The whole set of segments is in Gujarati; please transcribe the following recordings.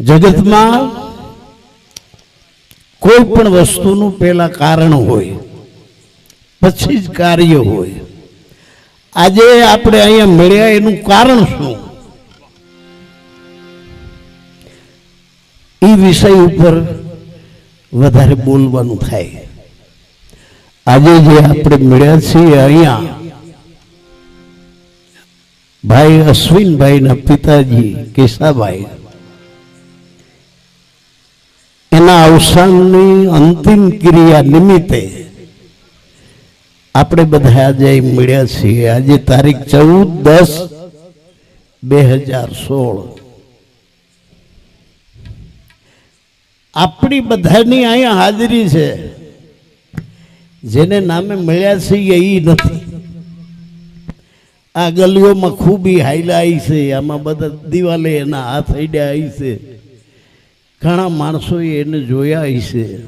જગતમાં કોઈ પણ વસ્તુનું પેલા કારણ હોય, પછી જ કાર્ય હોય. આજે આપણે અહીંયા મળ્યા એનું કારણ શું? એ વિષય ઉપર વધારે બોલવાનું થાય. આજે જે આપણે મળ્યા છીએ અહીંયા, ભાઈ અશ્વિનભાઈના પિતાજી કેશાભાઈ એના અવસાનની અંતિમ ક્રિયા નિમિત્તે આપણે બધા આજે મળ્યા છીએ. આજે તારીખ ચૌદ દસ બે હજાર સોળ. આપણી બધાની અહીંયા હાજરી છે. જેને નામે મળ્યા છીએ એ નથી. આ ગલીઓમાં ખૂબી હાઈલા આવી છે. આમાં બધા દિવાલે એના હાથ અડ્યા આવી છે. ઘણા માણસોએ એને જોયા હશે.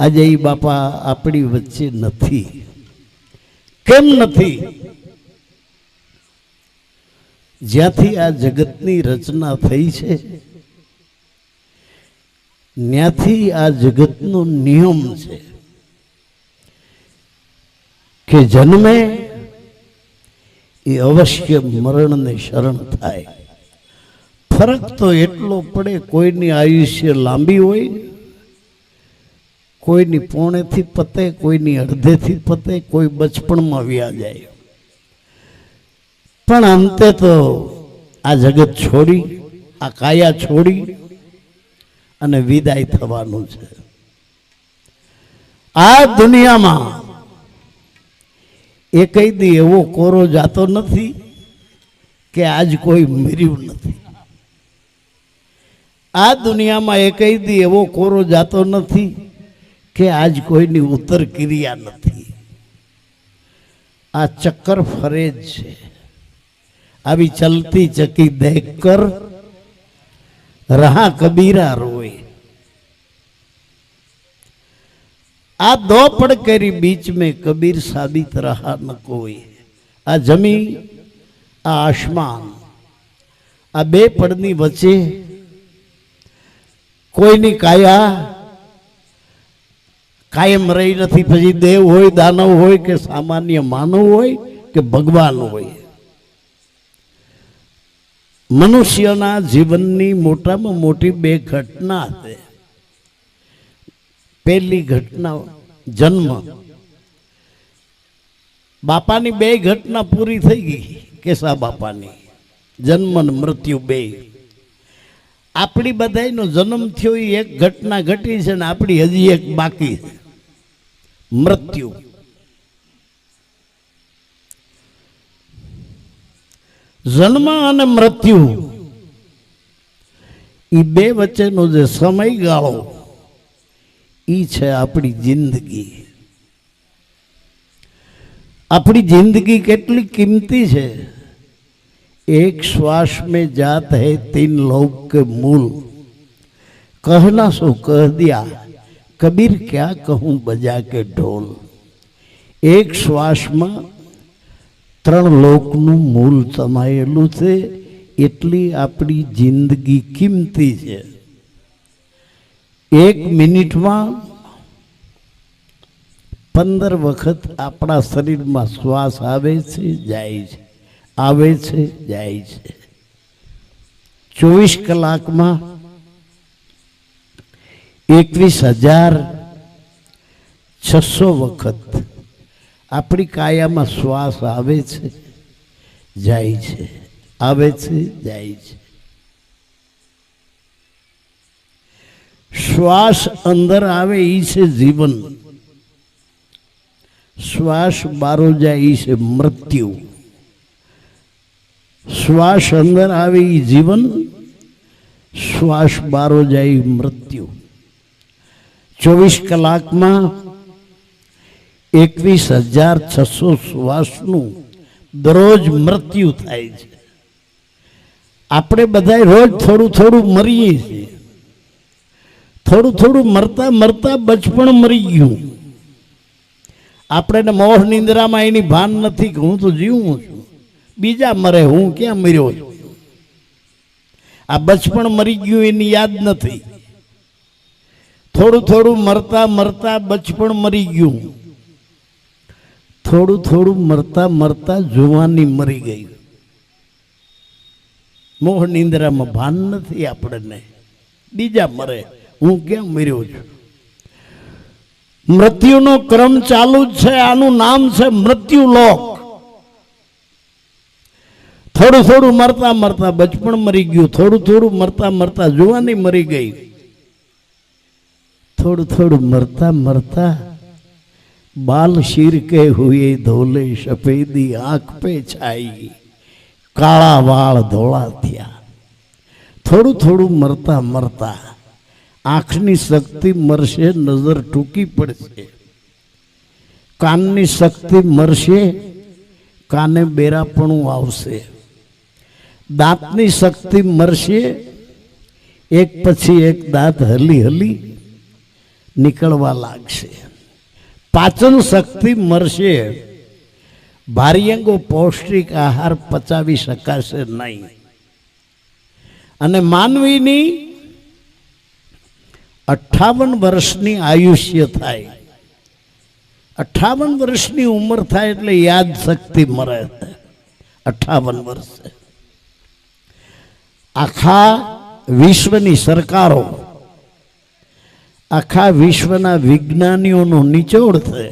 આજે એ બાપા આપણી વચ્ચે નથી. કેમ નથી? જ્યાંથી આ જગતની રચના થઈ છે ત્યાંથી આ જગતનો નિયમ છે કે જન્મે એ અવશ્ય મરણને શરણ થાય. ફરક તો એટલો પડે કોઈની આયુષ્ય લાંબી હોય, કોઈની પોણેથી પતે, કોઈની અડધેથી પતે, કોઈ બચપણમાં વ્યા જાય. પણ અંતે તો આ જગત છોડી, આ કાયા છોડી અને વિદાય થવાનું છે. આ દુનિયામાં એ કઈ દી એવો કોરો જાતો નથી કે આજ કોઈ મર્યું નથી. આ દુનિયામાં એકેય દી એવો કોરો જાતો નથી કે આજ કોઈની ઉત્તર ક્રિયા નથી. આ ચક્કર ફરે જ છે. આવી ચલતી ચકી દેખ કર રહા કબીરા રોય આ દો પડ કરી બીચ મેં કબીર સાબિત રહા ન કોઈ આ જમીન આ આસમાન, આ બે પડની વચ્ચે કોઈની કાયા? કાયમ રહી નથી. પછી દેવ હોય, દાનવ હોય કે સામાન્ય માનવ હોય કે ભગવાન હોય. મનુષ્યના જીવનની મોટામાં મોટી બે ઘટના છે. પહેલી ઘટના જન્મ. બાપાની બે ઘટના પૂરી થઈ ગઈ કેસા બાપાની. જન્મ ને મૃત્યુ બે. આપણી બધાનો જન્મ થયો એ એક ઘટના ઘટી છે ને આપણી હજી એક બાકી છે. મૃત્યુ. જન્મ અને મૃત્યુ. એ બે વચ્ચેનો જે સમયગાળો એ છે આપણી જિંદગી. આપણી જિંદગી કેટલી કિંમતી છે? एक श्वास में जात है तीन लोग के मूल कहना सो कह दिया कबीर क्या कहूं बजा के ढोल એક શ્વાસમાં ત્રણ લોકનું મૂળ સમાયેલું છે એટલી આપણી જિંદગી કિંમતી છે એક મિનિટમાં પંદર વખત આપણા શરીરમાં શ્વાસ આવે છે જાય છે આવે છે, જાય છે. ચોવીસ કલાકમાં એકવીસ હજાર છસો વખત આપણી કાયામાં શ્વાસ આવે છે, જાય છે, આવે છે, જાય છે. શ્વાસ અંદર આવે એ છે જીવન. શ્વાસ બારો જાય એ છે મૃત્યુ. શ્વાસ અંદર આવે એ જીવન, શ્વાસ બારો જાય મૃત્યુ. ચોવીસ કલાકમાં એકવીસ હજાર છસો શ્વાસનું દરરોજ મૃત્યુ થાય છે. આપણે બધા રોજ થોડું થોડું મરીએ છીએ. થોડું થોડું મરતા મરતા બચપણ મરી ગયું. આપણે મોહ નિંદ્રામાં એની ભાન નથી કે હું તો જીવું છું. બીજા મરે, હું ક્યાં મર્યો? આ બચપણ મરી ગયું એની યાદ નથી. થોડું થોડું મરતા મરતા બચપણ મરી ગયું. થોડું થોડું મરતા મરતા જુવાની મરી ગઈ. મોહ નિંદ્રામાં ભાન નથી આપણને. બીજા મરે, હું ક્યાં મર્યો છું? મૃત્યુનો ક્રમ ચાલુ જ છે, આનું નામ છે મૃત્યુ લોક થોડું થોડું મરતા મરતા બચપણ મરી ગયું, થોડું થોડું મરતા મરતા જુવાની મરી ગઈ. થોડું થોડું મરતા મરતા બાલ શીર કે હુએ ધોલે સફેદી આંખ પે છાઈ. કાળા વાળ ધોળા થયા. થોડું થોડું મરતા મરતા આંખની શક્તિ મરશે, નજર ટૂંકી પડશે. કાનની શક્તિ મરશે, કાને બેરાપણું આવશે. દાંતની શક્તિ મરશે, એક પછી એક દાંત હલી હલી નીકળવા લાગશે. પાચન શક્તિ મરશે, ભારિયંગો પૌષ્ટિક આહાર પચાવી શકાશે નહીં. અને માનવીની અઠાવન વર્ષની આયુષ્ય થાય. અઠાવન વર્ષની ઉંમર થાય એટલે યાદ શક્તિ મરે. અઠાવન વર્ષે. આખા વિશ્વની સરકારો, આખા વિશ્વના વિજ્ઞાનીઓનો નિચોડ છે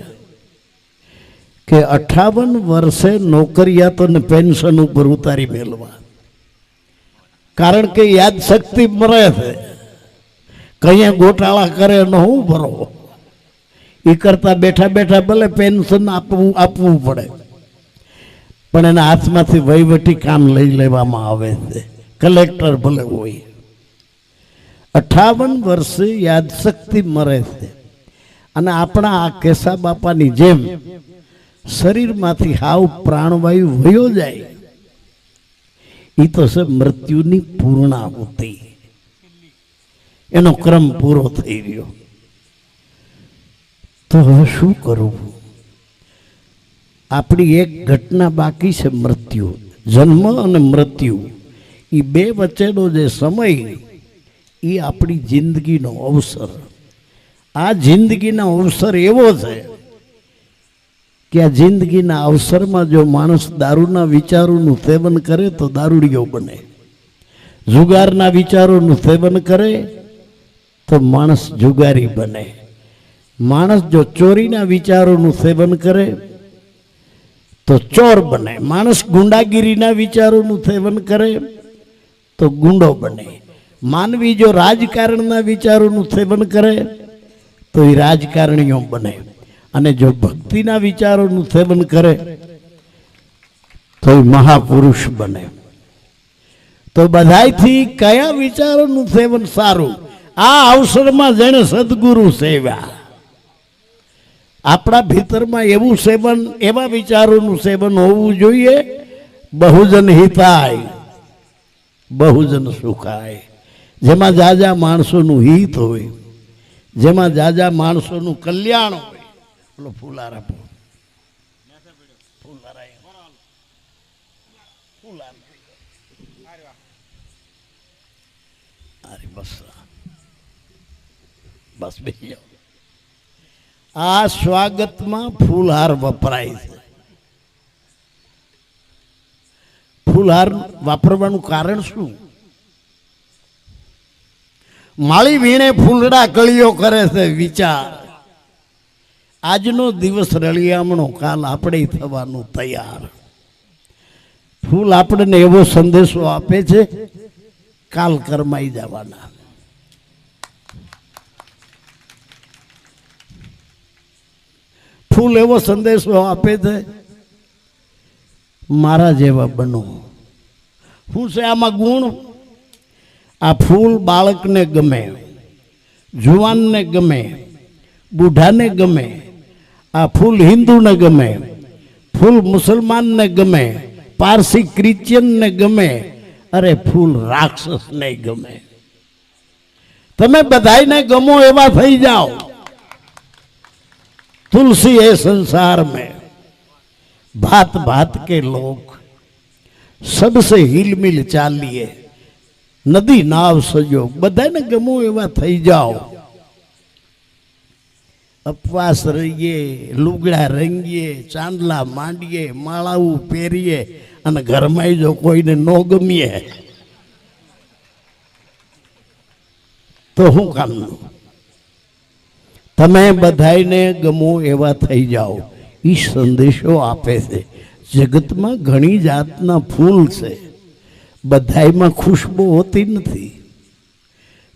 કે અઠાવન વર્ષે નોકરિયાતોને પેન્શન ઉપર ઉતારી મેળવા. કારણ કે યાદશક્તિ મરે છે. કઈ ગોટાળા કરે ન હું ભરો. એ કરતા બેઠા બેઠા ભલે પેન્શન આપવું આપવું પડે. પણ એના હાથમાંથી વહીવટી કામ લઈ લેવામાં આવે છે. કલેક્ટર ભલે હોય. અઠાવન વર્ષે યાદશક્તિ મરે છે. અને આપણા આ કેસા બાપાની જેમ શરીરમાંથી હાવ પ્રાણવાયુ વયો જાય. એ તો છે મૃત્યુની પૂર્ણાહુતિ. એનો ક્રમ પૂરો થઈ રહ્યો. તો હવે શું કરવું? આપણી એક ઘટના બાકી છે મૃત્યુ. જન્મ અને મૃત્યુ. એ બે વચ્ચેનો જે સમય એ આપણી જિંદગીનો અવસર. આ જિંદગીનો અવસર એવો છે કે આ જિંદગીના અવસરમાં જો માણસ દારૂના વિચારોનું સેવન કરે તો દારૂડિયો બને. જુગારના વિચારોનું સેવન કરે તો માણસ જુગારી બને. માણસ જો ચોરીના વિચારોનું સેવન કરે તો ચોર બને. માણસ ગુંડાગીરીના વિચારોનું સેવન કરે તો ગુંડો બને. માનવી જો રાજકારણના વિચારોનું સેવન કરે, તો એ રાજકારણીઓ બને. અને જો ભક્તિના વિચારોનું સેવન કરે, તો એ મહાપુરુષ બને. તો બધાયથી કયા વિચારોનું સેવન સારું? આ અવસરમાં જેણે સદગુરુ સેવ્યા. આપણા ભીતરમાં એવું સેવન, એવા વિચારોનું સેવન હોવું જોઈએ, બહુજન હિતાય. બહુજન સુખાય. જેમાં જાજા માણસોનું હિત હોય, જેમાં જાજા માણસોનું કલ્યાણ હોય બોલો ફૂલારા ફૂલાર. અરે બસ. બસ બેસી આ સ્વાગતમાં ફૂલહાર વપરાય છે. ફૂલહાર વાપરવાનું કારણ શું? માળી વીણે ફૂલડા કળીઓ કરે છે વિચાર. આજનો દિવસ રળિયામણો કાલ આપણે થવાનું તૈયાર. ફૂલ આપણને એવો સંદેશો આપે છે, કાલ કરમાઈ જવાના. ફૂલ એવો સંદેશો આપે છે, મારા જેવા બનો. શું છે આમાં ગુણ? આ ફૂલ બાળકને ગમે, જુવાનને ગમે, બુઢાને ગમે, આ ફૂલ હિન્દુને ગમે, ફૂલ મુસલમાનને ગમે, પારસી ક્રિશ્ચિયનને ગમે, અરે ફૂલ રાક્ષસને ગમે. તમે બધાને ગમો એવા થઈ જાઓ. તુલસી એ સંસાર મેં ભાત ભાત કે લોક. સબસે હિલમિલ ચાલીએ. નદી નાવ સજો. બધાને ગમો એવા થઈ જાઓ. અપવાસ રહીએ, લુગડા રંગીએ, ચાંદલા માંડીએ માળાવું પહેરીએ અને ઘરમાં જો કોઈને ન ગમીએ, તો શું કામનું? તમે બધાને ગમો એવા થઈ જાઓ. એ સંદેશો આપે છે. જગતમાં ઘણી જાતના ફૂલ છે. બધાયમાં ખુશ્બો હોતી નથી.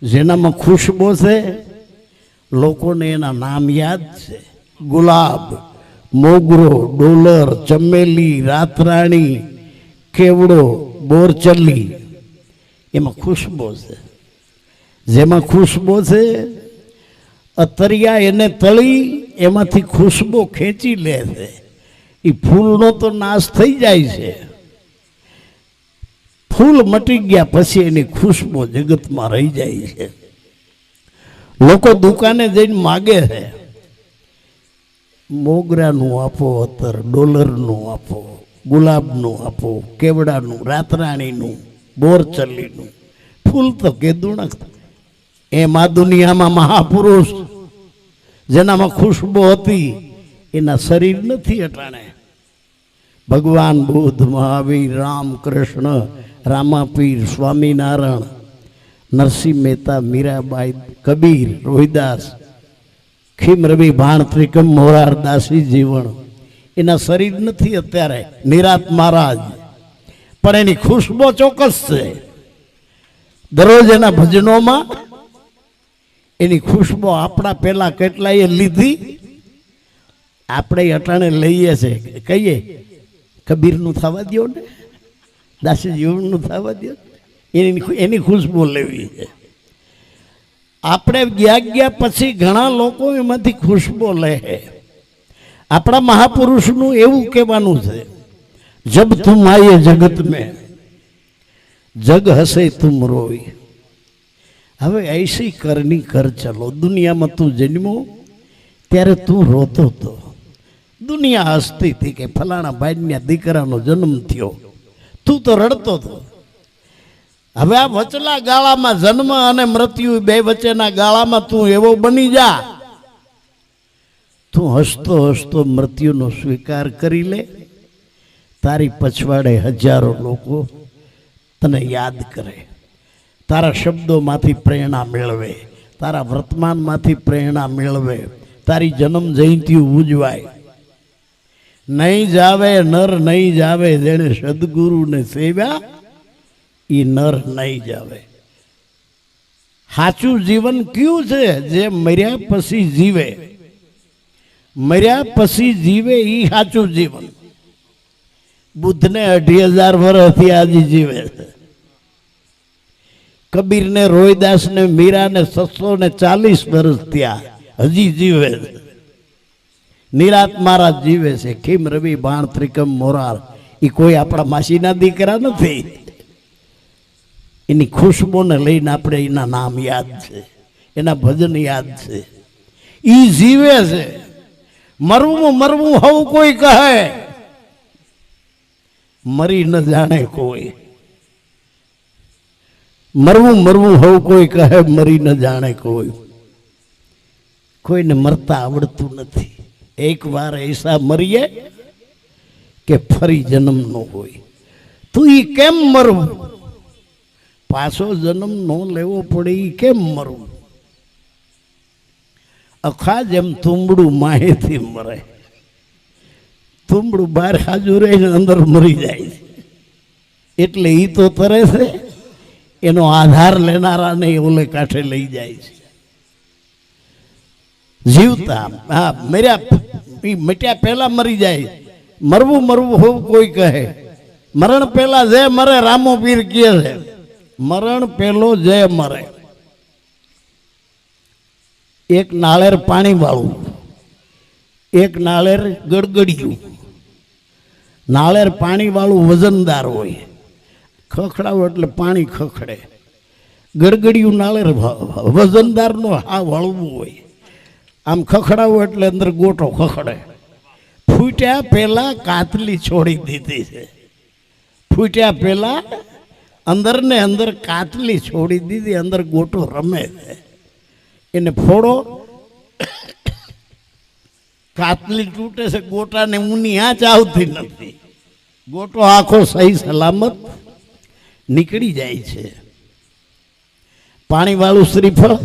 જેનામાં ખુશ્બુ છે, લોકોને એના નામ યાદ છે. ગુલાબ, મોગરો, ડોલર, ચમેલી, રાતરાણી, કેવડો બોરચલ્લી એમાં ખુશબો છે. જેમાં ખુશ્બુ છે, અતરિયા એને તળી, એમાંથી ખુશબો ખેંચી લે છે. એ ફૂલનો તો નાશ થઈ જાય છે. ફૂલ મટી ગયા પછી એની ખુશ્બો જગતમાં રહી જાય છે. લોકો દુકાને જઈને માગે છે, મોગરાનું આપો અત્તર ડોલરનું આપો, ગુલાબનું આપો, કેવડાનું, રાતરાણીનું, બોરચલ્લીનું. ફૂલ તો કેદુણક એમ આ દુનિયામાં મહાપુરુષ, જેનામાં ખુશ્બો હતી એના શરીર નથી અટાણે. ભગવાન બુદ્ધ, મહાવીર રામ કૃષ્ણ રામાપીર, સ્વામિનારાયણ, નરસિંહ મહેતા, મીરાબાઈ, કબીર, રોહિદાસ, ખીમ રવિ, ભાણ, ત્રિકમ, મોરાર, દાસી જીવન એના શરીર નથી અત્યારે. નિરાત મહારાજ. પણ એની ખુશ્બો ચોક્કસ છે. દરરોજ એના ભજનોમાં એની ખુશ્બો આપણા પહેલાં કેટલાય લીધી આપણે અટાણે લઈએ છે. કહીએ, કબીરનું થવા દો ને દાસી જીવનનું થવા દો એની એની ખુશબુ લેવી છે. આપણે ગયા ગયા પછી ઘણા લોકો એમાંથી ખુશબો લે આપણા મહાપુરુષનું એવું કહેવાનું છે, જબ તું આયે જગત મેં, જગ હસે તું રોય. હવે એસી કરની કર ચલો. દુનિયામાં તું જન્મો, ત્યારે તું રોતો હતો દુનિયા હસતી હતી કે ફલાણા ભાઈના દીકરાનો જન્મ થયો. તું તો રડતો હતો. હવે આ વચલા ગાળામાં જન્મ અને મૃત્યુ બે વચ્ચેના ગાળામાં તું એવો બની જા. તું હસતો હસતો મૃત્યુનો સ્વીકાર કરી લે. તારી પછવાડે હજારો લોકો તને યાદ કરે. તારા શબ્દોમાંથી પ્રેરણા મેળવે. તારા વર્તમાનમાંથી પ્રેરણા મેળવે. તારી જન્મ જયંતિ ઉજવાય. નહીં જાવે, નર નહીં જાવે, જેણે સદગુરુને સેવ્યા એ નર નહીં જાવે. સાચું જીવન કયું છે? જે મર્યા પછી જીવે. મર્યા પછી જીવે એ સાચું જીવન. બુદ્ધને અઢી હજાર વર્ષથી આજે જીવે છે. કબીરને, રોહિદાસને, મીરાને સત્સો ને ચાલીસ વર્ષ થયા, હજી જીવે છે. નિરાત મહારાજ જીવે છે. ખીમ, રવિ, બાણ, ત્રિકમ, મોરાર. એ કોઈ આપણા માસીના દીકરા નથી. એની ખુશ્બોને લઈને આપણે એના નામ યાદ છે. એના ભજન યાદ છે. એ જીવે છે. મરવું મરવું હવું કોઈ કહે. મરી ન જાણે કોઈ. મરવું મરવું હવ કોઈ કહે, મરી ન જાણે કોઈ. કોઈને મરતા આવડતું નથી. એક વાર એસા મરીએ કે ફરી જન્મ ન હોય. તું એ કેમ મરવું પાછો જન્મ ન લેવો પડે એ કેમ મરવું અખા જેમ તુંબડું માહેથી મરે. તુંબડું બહાર હાજુ રહીને અંદર મરી જાય છે. એટલે એ તો તરે છે, એનો આધાર લેનારાને ઓલે કાંઠે લઈ જાય છે. જીવતા, હા, મર્યા ઈ મટ્યા પહેલા મરી જાય. મરવું મરવું હોવું કોઈ કહે. મરણ પહેલા જે મરે રામો પીર કહે છે. મરણ પહેલો જે મરે. એક નાળેર પાણી વાળું. એક નાળેર ગડગડિયું. નાળેર પાણી વાળું વજનદાર હોય. ખખડાવો એટલે પાણી ખખડે. ગડગડિયું નાળેર વજનદારનો હા વળવું હોય. આમ ખખડાવો એટલે અંદર ગોટો ખખડે. ફૂટ્યા પહેલાં કાતલી છોડી દીધી છે. ફૂટ્યા પહેલાં અંદર ને અંદર કાતલી છોડી દીધી, અંદર ગોટો રમે છે. એને ફોડો. કાતલી તૂટે છે, ગોટાને ઊની આંચ આવતી નથી. ગોટો આખો સહી સલામત નીકળી જાય છે. પાણીવાળું શ્રીફળ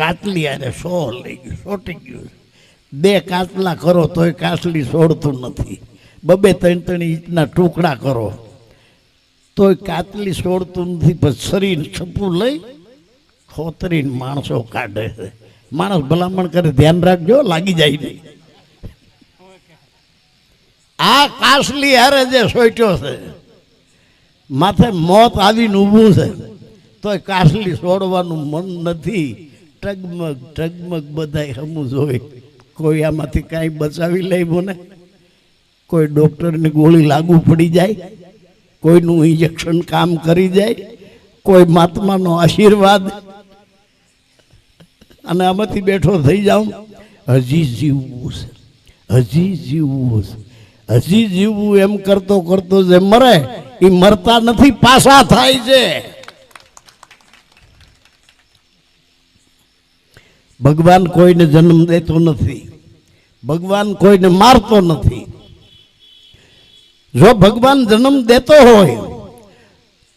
કાતલી આરે સો લઈ ગયું, સોટી ગયું. બે કાતલા કરો તોય કાસલી સોડતું નથી. બબે ત્રણ ત્રણ ઇંચના ટુકડા કરો. તોય કાતલી સોડતું નથી પછી શરીર છપું લઈ ખોતરીને માણસો કાઢે છે. માણસ ભલામણ કરે, ધ્યાન રાખજો, લાગી જાય નહીં. આ કાસલી હારે જે સોચ્યો છે, માથે મોત આવીને ઊભું છે, તોય કાસલી છોડવાનું મન નથી. ટગમગ ટગમગ બધાય હમું જોઈ કોઈ આમાંથી કાંઈ બચાવી લે મને કોઈ ડૉક્ટરની ગોળી લાગુ પડી જાય, કોઈનું ઇન્જેક્શન કામ કરી જાય, કોઈ મહાત્માનો આશીર્વાદ. અને આમાંથી બેઠો થઈ જાઉં, હજી જીવવું છે, હજી જીવવું છે, હજી જીવવું એમ કરતો કરતો જે મરે એ મરતા નથી, પાછા થાય છે. ભગવાન કોઈને જન્મ દેતો નથી. ભગવાન કોઈને મારતો નથી. જો ભગવાન જન્મ દેતો હોય,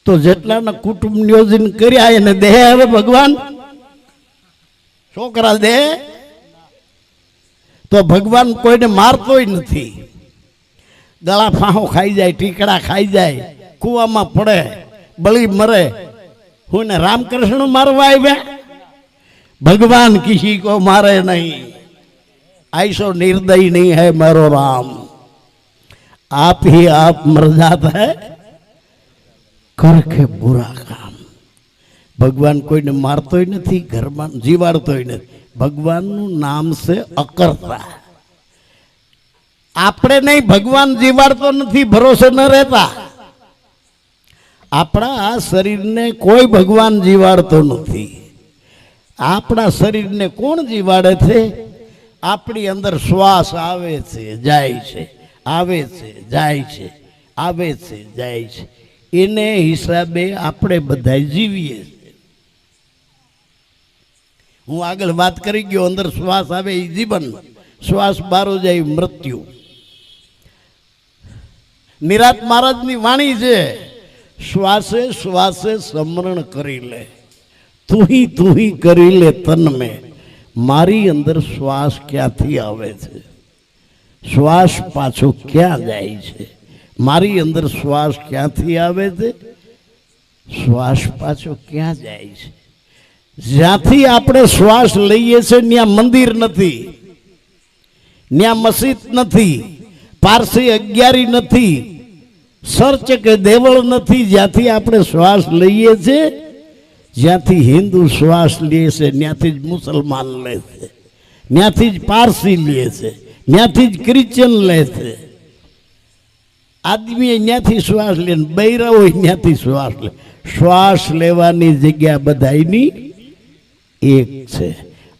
તો જેટલાના કુટુંબ નિયોજન કર્યા એને દેહ હવે ભગવાન. છોકરા દે તો ભગવાન કોઈને મારતોય નથી. ગળા ફાંહો ખાઈ જાય, ટીકડા ખાઈ જાય, કૂવામાં પડે, બળી મરે. હું ને રામકૃષ્ણ મારવા આવ્યા? ભગવાન કિસી કો મારે નહીં ऐसो निर्दय नहीं है मेरो राम आप ही आप मर जाता है કરકે બુરા કામ ભગવાન કોઈને મારતોય નથી ઘરમાં જીવાડતોય નથી ભગવાનનું નામ છે અકર્તા આપણે નહીં ભગવાન જીવાડતો નથી ભરોસે ન રહેતા આપણા આ શરીરને કોઈ ભગવાન જીવાડતો નથી આપણા શરીરને કોણ જીવાડે છે? આપણી અંદર શ્વાસ આવે છે, જાય છે, આવે છે, જાય છે, આવે છે, જાય છે. એને હિસાબે આપણે બધા જીવીએ છીએ. હું આગળ વાત કરી ગયો, અંદર શ્વાસ આવે એ જીવન. શ્વાસ બારો જાય મૃત્યુ. નિરાત મહારાજની વાણી છે, શ્વાસે શ્વાસે સમરણ કરી લે. તુહી તુહી કરી લે તન મેં. મારી અંદર શ્વાસ ક્યાંથી આવે છે? શ્વાસ પાછો ક્યાં જાય છે? મારી અંદર શ્વાસ ક્યાંથી આવે છે? શ્વાસ પાછો ક્યાં જાય છે? જ્યાંથી આપણે શ્વાસ લઈએ છીએ ત્યાં મંદિર નથી. ત્યાં મસ્જિદ નથી. પારસી અગિયારી નથી. સર્ચ કે દેવળ નથી. જ્યાંથી આપણે શ્વાસ લઈએ છીએ જ્યાંથી હિન્દુ શ્વાસ લે છે, ત્યાંથી જ મુસલમાન લે છે, ત્યાંથી જ પારસી લે છે, ત્યાંથી જ ક્રિશ્ચન લે છે. આદમી ત્યાંથી શ્વાસ લે ને બૈરા હોય ત્યાંથી શ્વાસ લે. શ્વાસ લેવાની જગ્યા બધાની એક છે.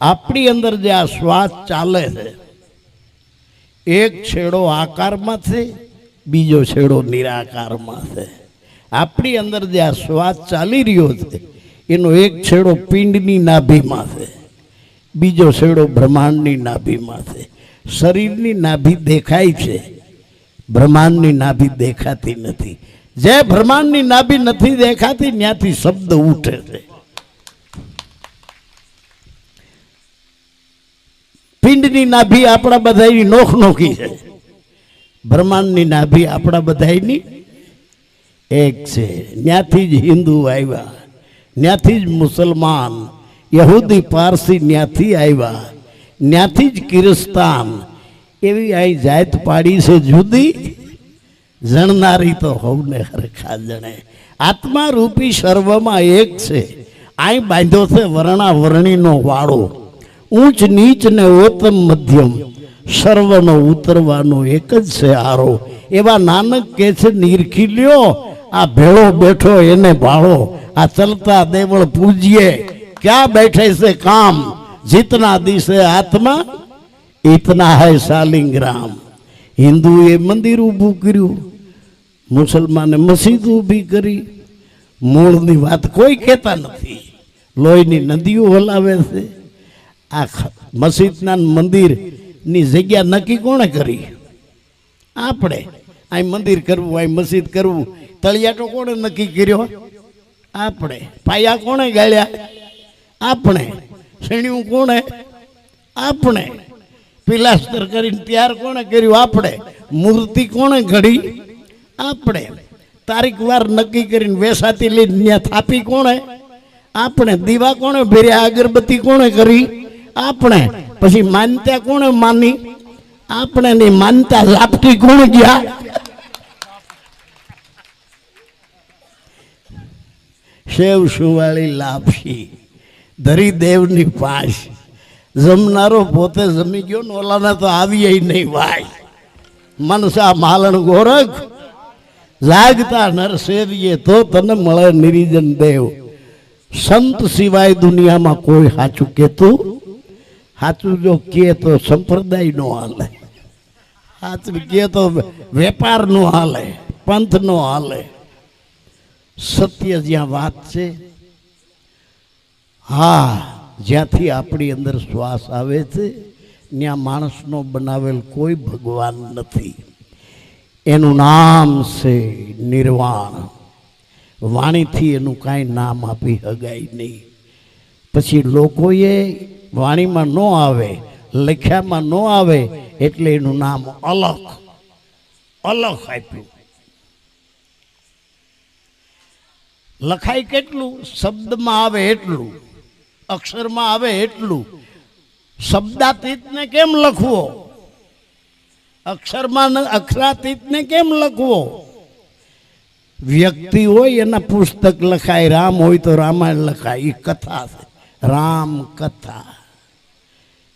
આપણી અંદર જે આ શ્વાસ ચાલે છે, એક છેડો આકારમાં છે, બીજો છેડો નિરાકારમાં છે. આપણી અંદર જે આ શ્વાસ ચાલી રહ્યો છે એનો એક છેડો પિંડની નાભીમાં છે. બીજો છેડો બ્રહ્માંડની નાભીમાં છે. શરીરની નાભી દેખાય છે. બ્રહ્માંડની નાભી દેખાતી નથી. જે બ્રહ્માંડની નાભી નથી દેખાતી, ત્યાંથી શબ્દ ઉઠે છે. પિંડની નાભી આપણા બધાની નોખ નોખી છે. બ્રહ્માંડની નાભી આપણા બધાની એક છે. ત્યાંથી જ હિન્દુ આવ્યા. ત્યાંથી જ મુસલમાન, યહૂદી, પારસી ત્યાંથી આવ્યા. ત્યાંથી જ કિરસ્તાન. એવી અહીં જાત પાડી છે જુદી. જણનારી તો હવને હરખા જણે. આત્મા રૂપી સર્વમાં એક છે. અહીં બાંધ્યો છે વર્ણા વર્ણીનો વાળો. ઊંચ, નીચ ને ઓતમ મધ્યમ. સર્વનો ઉતરવાનો એક જ છે આરો એવા નાનક કે છે, નીરખી લ્યો આ ભેળો બેઠો એને ભાળો. આ ચલતા દેવળ પૂજીએ ક્યાં બેઠે છે કામ? જીતના દિશે આત્મા ઇતના હૈ શાલિંગ્રામ હિન્દુએ મંદિર ઊભું કર્યું. મુસલમાને મસ્જિદ ઊભી કરી. મૂળની વાત કોઈ કહેતા નથી. લોહીની નદીઓ હલાવે છે. આ મસ્જિદના મંદિરની જગ્યા નક્કી કોણે કરી? આપણે. અહીં મંદિર કરવું, અહીં મસ્જિદ કરવું. તળિયાટો કોણે નક્કી કર્યો? આપણે. પાયા કોણે ગાળ્યા? આપણે. શેણ્યું કોણે? આપણે. પિલાસ્તર કરીને તૈયાર કોણે કર્યું? આપણે. મૂર્તિ કોણે ઘડી? આપણે. તારીખ વાર નક્કી કરીને વેસાતી લઈને ત્યાં થાપી કોણે? આપણે. દીવા કોણે ભેર્યા? અગરબત્તી કોણે કરી? આપણે. પછી માનતા કોણે માની? આપણે ની માનતા લાપટી કોણ ગયા? શેવ સુવાળી લાપસી. ધરી દેવની પાસ. જમનારો પોતે જમી ગયો ને ઓલાના તો આવીએ નહીં ભાઈ. મનસા માલણ ગોરખ. જાગતા નરસેવીએ તો તને મળે નિરીજન દેવ. સંત સિવાય દુનિયામાં કોઈ સાચું કેતું? સાચું જો કે તો સંપ્રદાય નો હાલે. સાચું કે તો વેપાર નો હાલે, પંથ નો હાલે. સત્ય જ્યાં વાત છે, હા, જ્યાંથી આપણી અંદર શ્વાસ આવે છે, ત્યાં માણસનો બનાવેલ કોઈ ભગવાન નથી. એનું નામ છે નિર્વાણ. વાણીથી એનું કાંઈ નામ આપી હગાય નહીં. પછી લોકોએ વાણીમાં ન આવે, લખ્યામાં ન આવે, એટલે એનું નામ અલખ અલખ આપ્યું. લખાય કેટલું? શબ્દમાં આવે એટલું. અક્ષરમાં આવે એટલું. શબ્દાતીતને કેમ લખવો? અક્ષરમાં અક્ષરાતીતને કેમ લખવો? વ્યક્તિ હોય એના પુસ્તક લખાય, રામ હોય તો રામાયણ લખાય. એ કથા છે. રામ કથા.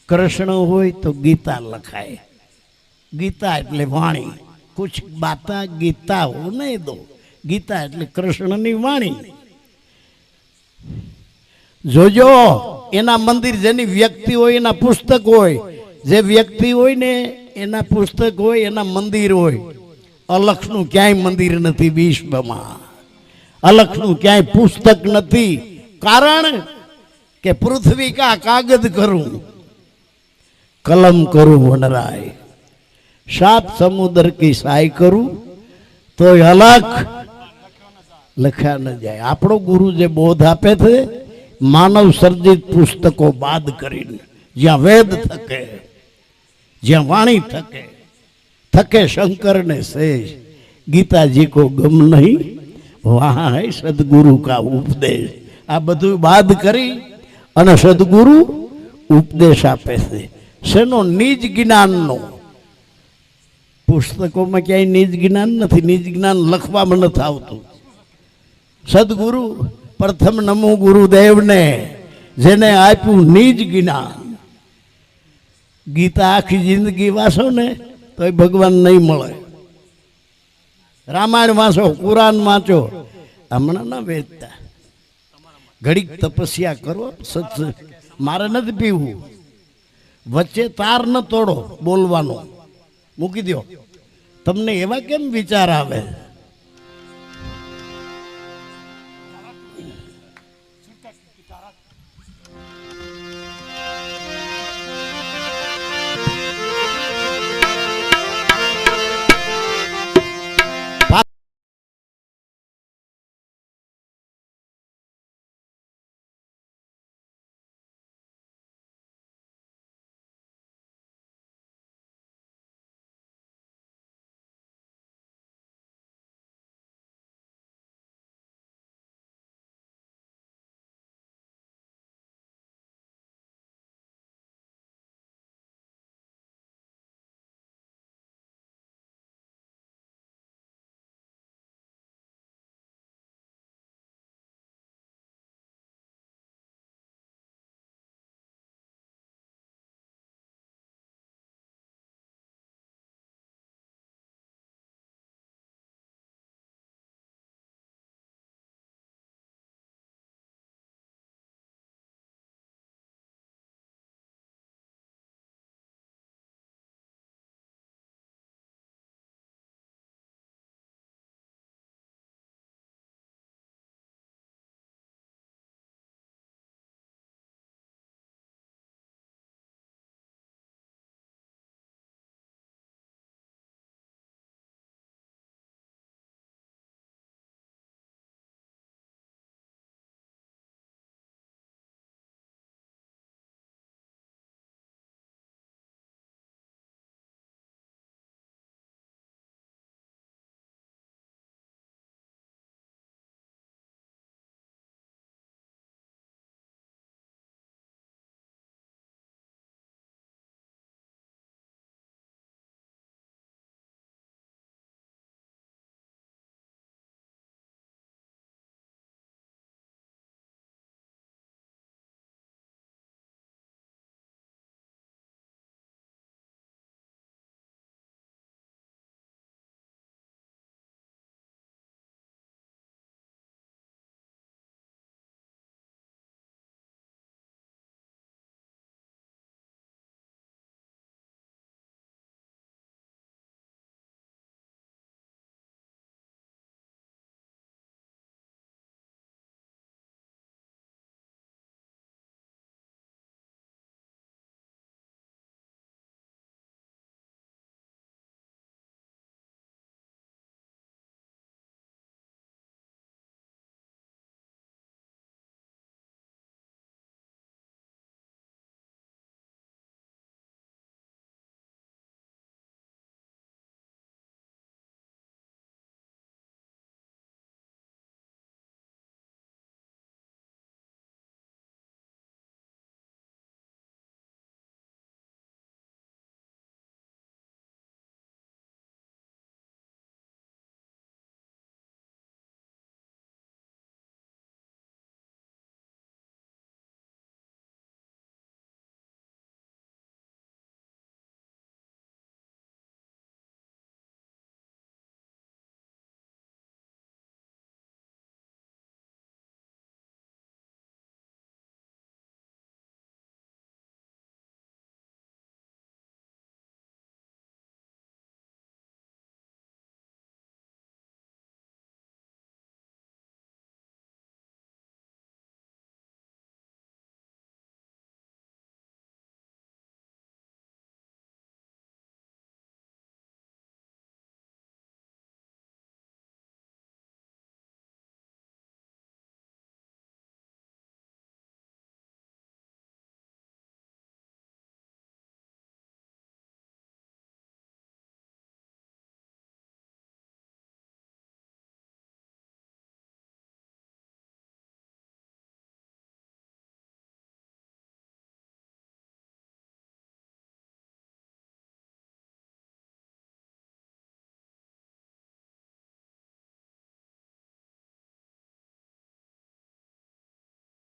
કૃષ્ણ હોય તો ગીતા લખાય. ગીતા એટલે વાણી. કુછ બાતા ગીતા હો નહીં દો. ગીતા એટલે કૃષ્ણની વાણી. જોજો, એના મંદિર જેની વ્યક્તિ હોય, એના પુસ્તક હોય, જે વ્યક્તિ હોય ને, એના પુસ્તક હોય, એના મંદિર હોય, અલખનું ક્યાંય મંદિર નથી વિશ્વમાં. અલખનું ક્યાંય પુસ્તક નથી. કારણ કે પૃથ્વી કા કાગદ કરું? કલમ કરું વનરાય. સાત સમુદ્ર કી સાય કરું? તોય અલખ લખ્યા ન જાય. આપણો ગુરુ જે બોધ આપે છે, માનવ સર્જિત પુસ્તકો બાદ કરીને, જ્યાં વેદ થકે, જ્યાં વાણી થકે થકે શંકર ને શેષ, ગીતાજી કો ગમ નહીં, વાહ હૈ સદગુરુ કા ઉપદેશ. આ બધું બાદ કરી અને સદગુરુ ઉપદેશ આપે છે. શેનો નિજ જ્ઞાનનો? પુસ્તકોમાં ક્યાંય નિજ જ્ઞાન નથી, નિજ જ્ઞાન લખવામાં નથી આવતું. સદગુરુ પ્રથમ નમો ગુરુદેવને જેને આપ્યું નિજ જ્ઞાન. ગીતા આખી જિંદગી વાંચો ને તો ભગવાન નહીં મળે. રામાયણ વાંચો, કુરાન વાંચો, હમણાં ના વેચતા. ઘડીક તપસ્યા કરો મારે નથી પીવું. વચ્ચે તાર ન તોડો બોલવાનો. મૂકી દો તમને એવા કેમ વિચાર આવે?